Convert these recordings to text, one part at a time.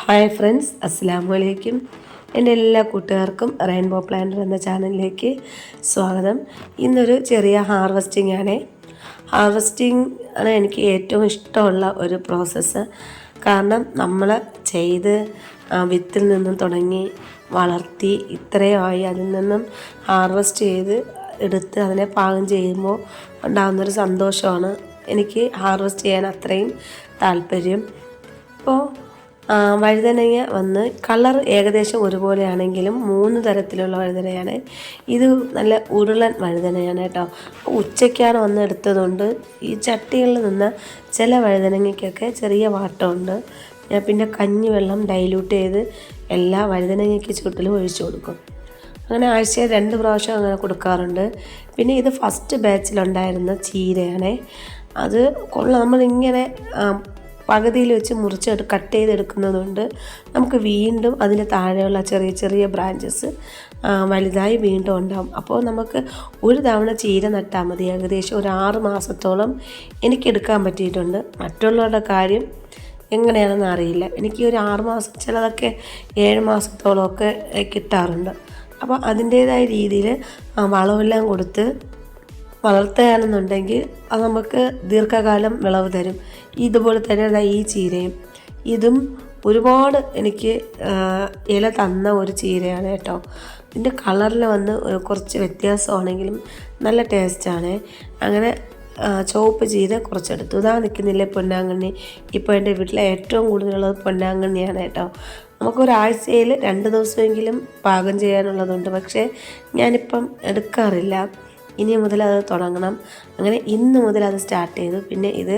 Hi friends അസ്സാം അലൈക്കും. എന്റെ എല്ലാ കൂട്ടുകാർക്കും റെയിൻബോ പ്ലാന്റർ എന്ന ചാനലിലേക്ക് സ്വാഗതം. ഇന്നൊരു ചെറിയ ഹാർവസ്റ്റിംഗ് ആണ്. ഹാർവസ്റ്റിംഗ് ആണ് എനിക്ക് ഏറ്റവും ഇഷ്ടമുള്ള ഒരു പ്രോസസ്സ്. കാരണം നമ്മൾ ചെയ്ത് വിത്തിൽ നിന്നും തുടങ്ങി വളർത്തി ഇത്രയായി അതിൽ നിന്നും ഹാർവസ്റ്റ് ചെയ്ത് എടുത്ത് അതിനെ പാകം ചെയ്യുമ്പോൾ ഉണ്ടാകുന്നൊരു സന്തോഷമാണ്. എനിക്ക് ഹാർവസ്റ്റ് ചെയ്യാൻ അത്രയും താല്പര്യം. ഇപ്പോൾ വഴുതനങ്ങ വന്ന് കളർ ഏകദേശം ഒരുപോലെയാണെങ്കിലും മൂന്ന് തരത്തിലുള്ള വഴുതനയാണ്. ഇത് നല്ല ഉരുളൻ വഴുതനയാണ് കേട്ടോ. ഉച്ചയ്ക്കാണ് വന്ന് എടുത്തതുകൊണ്ട് ഈ ചട്ടികളിൽ നിന്ന് ചില വഴുതനങ്ങയ്ക്കൊക്കെ ചെറിയ വാട്ടമുണ്ട്. ഞാൻ പിന്നെ കഞ്ഞിവെള്ളം ഡൈല്യൂട്ട് ചെയ്ത് എല്ലാ വഴുതനങ്ങയ്ക്ക് ചുട്ടിലും ഒഴിച്ചു കൊടുക്കും. അങ്ങനെ ആഴ്ചയിൽ രണ്ട് പ്രാവശ്യം അങ്ങനെ കൊടുക്കാറുണ്ട്. പിന്നെ ഇത് ഫസ്റ്റ് ബാച്ചിലുണ്ടായിരുന്ന ചീരയാണേ. അത് കൊള്ളാം. നമ്മളിങ്ങനെ പകുതിയിൽ വെച്ച് മുറിച്ച് കട്ട് ചെയ്തെടുക്കുന്നതുകൊണ്ട് നമുക്ക് വീണ്ടും അതിന് താഴെയുള്ള ചെറിയ ചെറിയ ബ്രാഞ്ചസ് വലുതായി വീണ്ടും ഉണ്ടാവും. അപ്പോൾ നമുക്ക് ഒരു തവണ ചീര നട്ടാൽ മതി. ഏകദേശം ഒരു ആറ് മാസത്തോളം എനിക്കെടുക്കാൻ പറ്റിയിട്ടുണ്ട്. മറ്റുള്ളവരുടെ കാര്യം എങ്ങനെയാണെന്ന് അറിയില്ല. എനിക്ക് ഒരു ആറ് മാസം ചിലതൊക്കെ ഏഴ് മാസത്തോളമൊക്കെ കിട്ടാറുണ്ട്. അപ്പോൾ അതിന്റേതായ രീതിയിൽ വളമെല്ലാം കൊടുത്ത് വളർത്തുകയാണെന്നുണ്ടെങ്കിൽ അത് നമുക്ക് ദീർഘകാലം വിളവ് തരും. ഇതുപോലെ തന്നെ ദാ ഈ ചീരയും. ഇതും ഒരുപാട് എനിക്ക് ഇല തന്ന ഒരു ചീരയാണ് കേട്ടോ. ഇതിന്റെ കളറിൽ വന്ന് കുറച്ച് വ്യത്യാസമാണെങ്കിലും നല്ല ടേസ്റ്റാണ്. അങ്ങനെ ചുവപ്പ് ചീര കുറച്ചെടുത്തു. ഇതാ നിൽക്കുന്നില്ലേ പൊന്നാങ്കണ്ണി. ഇപ്പോൾ എന്റെ വീട്ടിലെ ഏറ്റവും കൂടുതലുള്ളത് പൊന്നാങ്കണ്ണിയാണ് കേട്ടോ. നമുക്കൊരാഴ്ചയിൽ രണ്ട് ദിവസമെങ്കിലും പാകം ചെയ്യാനുള്ളതുണ്ട്. പക്ഷേ ഞാനിപ്പം എടുക്കാറില്ല. ഇനി മുതൽ അത് തുടങ്ങണം. അങ്ങനെ ഇന്ന് മുതൽ അത് സ്റ്റാർട്ട് ചെയ്തു. പിന്നെ ഇത്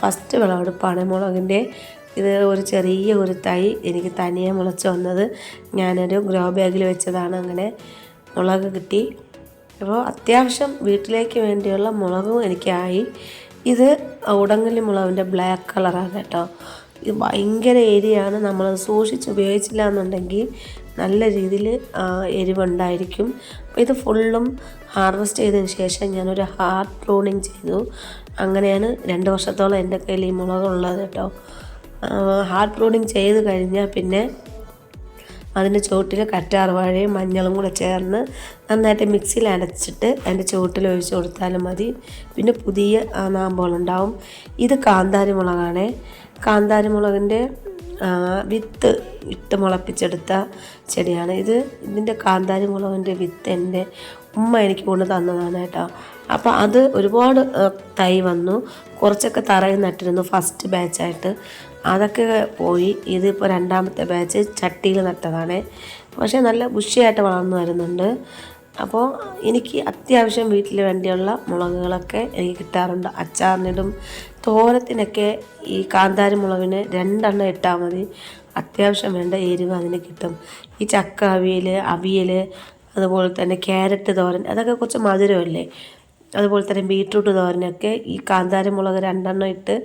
ഫസ്റ്റ് വിളവെടുപ്പാണ് മുളകിന്റെ. ഇത് ഒരു ചെറിയ ഒരു തൈ എനിക്ക് തനിയെ മുളച്ച് വന്നത് ഞാനൊരു ഗ്രോ ബാഗിൽ വെച്ചതാണ് അങ്ങനെ മുളക് കിട്ടി. അപ്പോൾ അത്യാവശ്യം വീട്ടിലേക്ക് വേണ്ടിയുള്ള മുളകും എനിക്കായി. ഇത് ഉടങ്ങലി മുളകിന്റെ ബ്ലാക്ക് കളറാണ് കേട്ടോ. ഭയങ്കര എരിയാണ് നമ്മൾ സൂക്ഷിച്ച് ഉപയോഗിച്ചില്ല എന്നുണ്ടെങ്കിൽ നല്ല രീതിയിൽ എരിവുണ്ടായിരിക്കും. അപ്പോൾ ഇത് ഫുള്ളും ഹാർവെസ്റ്റ് ചെയ്തതിന് ശേഷം ഞാനൊരു ഹാർഡ് പ്രൂണിങ് ചെയ്തു. അങ്ങനെയാണ് രണ്ട് വർഷത്തോളം എന്റെ കയ്യിൽ ഈ മുളകുള്ളത് കേട്ടോ. ഹാർഡ് പ്രൂണിങ് ചെയ്ത് കഴിഞ്ഞാൽ പിന്നെ അതിന്റെ ചുവട്ടിൽ കറ്റാർവാഴയും മഞ്ഞളും കൂടെ ചേർന്ന് നന്നായിട്ട് മിക്സിയിൽ അരച്ചിട്ട് അതിന്റെ ചുവട്ടിൽ ഒഴിച്ച് കൊടുത്താലും മതി. പിന്നെ പുതിയ ആ, നാമ്പുകളുണ്ടാവും ഇത് കാന്താരി മുളകാണ്. കാന്താരി മുളകിന്റെ വിത്ത് ഇട്ട് മുളപ്പിച്ചെടുത്ത ചെടിയാണ് ഇത്. ഇതിന്റെ കാന്താരി മുളകിന്റെ വിത്ത് എന്റെ ഉമ്മ എനിക്ക് കൊണ്ട് തന്നതാണ് കേട്ടോ. അപ്പോൾ അത് ഒരുപാട് തൈ വന്നു. കുറച്ചൊക്കെ തറയിൽ നട്ടിരുന്നു ഫസ്റ്റ് ബാച്ചായിട്ട് അതൊക്കെ പോയി ഇതിപ്പോൾ രണ്ടാമത്തെ ബാച്ച് ചട്ടിയിൽ നട്ടതാണ്. പക്ഷേ നല്ല ബുഷിയായിട്ട് വളർന്നു വരുന്നുണ്ട്. അപ്പോൾ എനിക്ക് അത്യാവശ്യം വീട്ടിൽ വേണ്ടിയുള്ള മുളകുകളൊക്കെ എനിക്ക് കിട്ടാറുണ്ട്. അച്ചാറിനിടും തോരത്തിനൊക്കെ ഈ കാന്താരി മുളകിന് രണ്ടെണ്ണം ഇട്ടാൽ മതി. അത്യാവശ്യം വേണ്ട എരിവ് അതിന് കിട്ടും. ഈ ചക്ക അവിയൽ അവിയൽ അതുപോലെ തന്നെ ക്യാരറ്റ് തോരൻ അതൊക്കെ കുറച്ച് മധുരമല്ലേ? അതുപോലെ തന്നെ ബീട്രൂട്ട് തോരനൊക്കെ ഈ കാന്താരി മുളക് രണ്ടെണ്ണം ഇട്ട്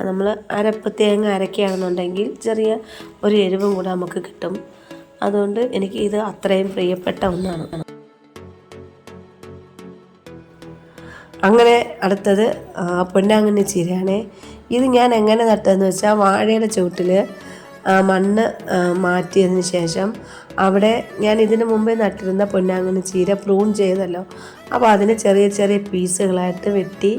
നമ്മൾ അരപ്പ് തേങ്ങ അരക്കുകയാണെന്നുണ്ടെങ്കിൽ ചെറിയ ഒരു എരിവും കൂടെ നമുക്ക് കിട്ടും. അതുകൊണ്ട് എനിക്ക് ഇത് അത്രയും പ്രിയപ്പെട്ട ഒന്നാണ്. അങ്ങനെ അടുത്തത് പൊന്നാങ്കണ്ണി ചീരയാണ്. ഇത് ഞാൻ എങ്ങനെ നട്ടതെന്ന് വെച്ചാൽ വാഴയുടെ ചുവട്ടിൽ മണ്ണ് മാറ്റിയതിന് ശേഷം അവിടെ ഞാൻ ഇതിന് മുമ്പേ നട്ടിരുന്ന പൊന്നാങ്കണ്ണി ചീര പ്രൂൺ ചെയ്തല്ലോ. അപ്പോൾ അതിനെ ചെറിയ ചെറിയ പീസുകളായിട്ട് വെട്ടി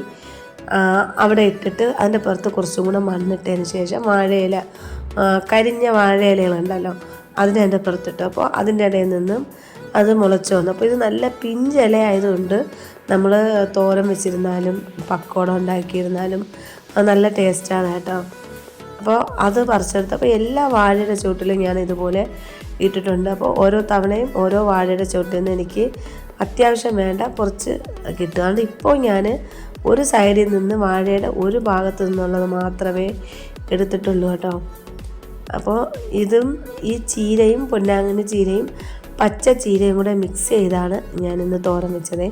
അവിടെ ഇട്ടിട്ട് അതിന്റെ പുറത്ത് കുറച്ചും കൂടെ മണ്ണിട്ടതിന് ശേഷം വാഴയില കരിഞ്ഞ വാഴയിലകളുണ്ടല്ലോ അതിനെ എന്റെ പുറത്തിട്ടു. അപ്പോൾ അതിന്റെ ഇടയിൽ നിന്നും അത് മുളച്ചു വന്നു. അപ്പോൾ ഇത് നല്ല പിഞ്ചില ആയതുകൊണ്ട് നമ്മൾ തോരൻ വെച്ചിരുന്നാലും പക്കോട ഉണ്ടാക്കിയിരുന്നാലും നല്ല ടേസ്റ്റാണ് കേട്ടോ. അപ്പോൾ അത് പറിച്ചെടുത്തപ്പോൾ എല്ലാ വാഴയുടെ ചുവട്ടിലും ഞാൻ ഇതുപോലെ ഇട്ടിട്ടുണ്ട്. അപ്പോൾ ഓരോ തവണയും ഓരോ വാഴയുടെ ചുവട്ടിൽ നിന്ന് എനിക്ക് അത്യാവശ്യം വേണ്ട കുറച്ച് കിട്ടും. അതുകൊണ്ട് ഇപ്പോൾ ഞാൻ ഒരു സൈഡിൽ നിന്ന് വാഴയുടെ ഒരു ഭാഗത്തു നിന്നുള്ളത് മാത്രമേ എടുത്തിട്ടുള്ളൂ കേട്ടോ. അപ്പോൾ ഇതും ഈ ചീരയും പൊന്നാങ്കണ്ണി ചീരയും പച്ച ചീരയും കൂടെ മിക്സ് ചെയ്താണ് ഞാനിന്ന് തോരൻ വെച്ചത്.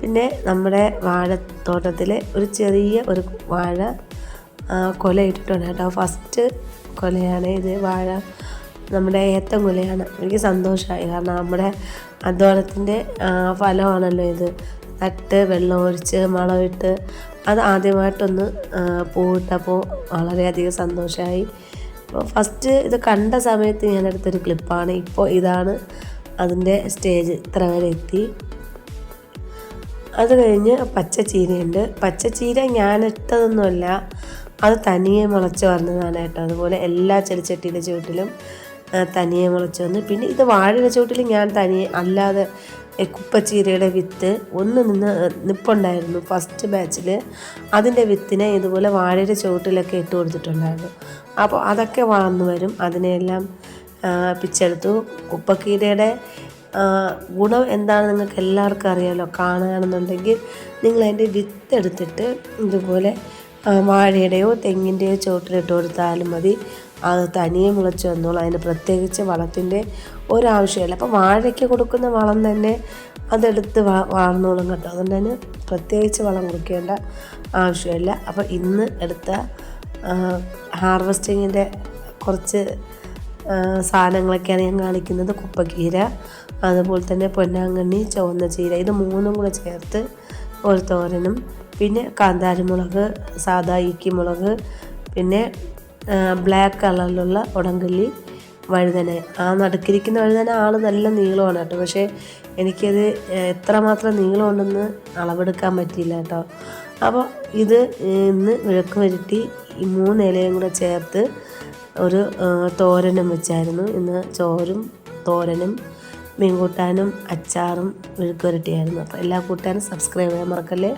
പിന്നെ നമ്മുടെ വാഴത്തോട്ടത്തിലെ ഒരു ചെറിയ ഒരു വാഴ ആ, കൊല ഇട്ടിട്ടുണ്ട് കേട്ടോ. ഫസ്റ്റ് കൊലയാണ് ഇത്. വാഴ നമ്മുടെ ഏത്തം കൊലയാണ്. എനിക്ക് സന്തോഷമായി. കാരണം നമ്മുടെ അധ്വാനത്തിന്റെ ഫലമാണല്ലോ ഇത്. നട്ട് വെള്ളം ഒഴിച്ച് വളമിട്ട് അത് ആദ്യമായിട്ടൊന്ന് പൂവിട്ടപ്പോൾ വളരെയധികം സന്തോഷമായി. അപ്പോൾ ഫസ്റ്റ് ഇത് കണ്ട സമയത്ത് ഞാൻ എടുത്തൊരു ക്ലിപ്പാണ്. ഇപ്പോൾ ഇതാണ് അതിന്റെ സ്റ്റേജ്. ഇത്ര വരെ എത്തി. അത് കഴിഞ്ഞ് പച്ച പച്ചച്ചീര ഞാൻ ഇട്ടതൊന്നുമല്ല അത് തനിയെ മുളച്ച് വന്നതാണ് കേട്ടോ. അതുപോലെ എല്ലാ ചെടിച്ചട്ടിയുടെ ചുവട്ടിലും തനിയെ മുളച്ച് വന്ന്. പിന്നെ ഇത് വാഴയുടെ ചുവട്ടിൽ ഞാൻ തനിയെ അല്ലാതെ കുപ്പച്ചീരയുടെ വിത്ത് ഒന്ന് നിന്ന് നിപ്പുണ്ടായിരുന്നു ഫസ്റ്റ് ബാച്ചിൽ അതിന്റെ വിത്തിനെ ഇതുപോലെ വാഴയുടെ ചുവട്ടിലൊക്കെ ഇട്ട് കൊടുത്തിട്ടുണ്ടായിരുന്നു. അപ്പോൾ അതൊക്കെ വളർന്നു വരും. അതിനെയെല്ലാം പിച്ചെടുത്തു. കുപ്പക്കീരയുടെ ഗുണം എന്താണെന്ന് നിങ്ങൾക്ക് എല്ലാവർക്കും അറിയാമല്ലോ കാണുകയാണെന്നുണ്ടെങ്കിൽ നിങ്ങൾ അതിന്റെ വിത്ത് എടുത്തിട്ട് ഇതുപോലെ വാഴയുടെയോ തെങ്ങിന്റെയോ ചോട്ടിലിട്ട് കൊടുത്താലും മതി. അത് തനിയെ മുളച്ച് വന്നോളും. അതിന് പ്രത്യേകിച്ച് വളത്തിന്റെ ഒരാവശ്യമില്ല. അപ്പോൾ വാഴയ്ക്ക് കൊടുക്കുന്ന വളം തന്നെ അതെടുത്ത് വ വളർന്നോളും കേട്ടോ. അതുകൊണ്ട് തന്നെ പ്രത്യേകിച്ച് വളം കൊടുക്കേണ്ട ആവശ്യമില്ല. അപ്പോൾ ഇന്ന് എടുത്ത ഹാർവസ്റ്റിങ്ങിന്റെ കുറച്ച് സാധനങ്ങളൊക്കെയാണ് ഞാൻ കാണിക്കുന്നത്. കുപ്പക്കീര അതുപോലെ തന്നെ പൊന്നാങ്കണ്ണി ചുവന്ന ചീര. ഇത് മൂന്നും കൂടെ ചേർത്ത് ഒരു തോരനും പിന്നെ കാന്താരിമുളക് സാദാ ഇക്കി മുളക് പിന്നെ ബ്ലാക്ക് കളറിലുള്ള ഉടങ്കല്ലി വഴുതന. ആ നടുക്കിരിക്കുന്ന വഴുതന ആൾ നല്ല നീളമാണ് കേട്ടോ. പക്ഷേ എനിക്കത് എത്രമാത്രം നീളമുണ്ടെന്ന് അളവെടുക്കാൻ പറ്റിയില്ല കേട്ടോ. അപ്പോൾ ഇത് ഇന്ന് വിളക്ക് വരുത്തി ഈ മൂന്ന് ഇലയും കൂടെ ചേർത്ത് ഒരു തോരനും വെച്ചായിരുന്നു. ഇന്ന് ചോറും തോരനും മീൻകൂട്ടാനും അച്ചാറും വിഴുക്ക് വരട്ടിയായിരുന്നു അപ്പോൾ എല്ലാ കൂട്ടാനും സബ്സ്ക്രൈബ് ചെയ്യാൻ മറക്കല്ലേ?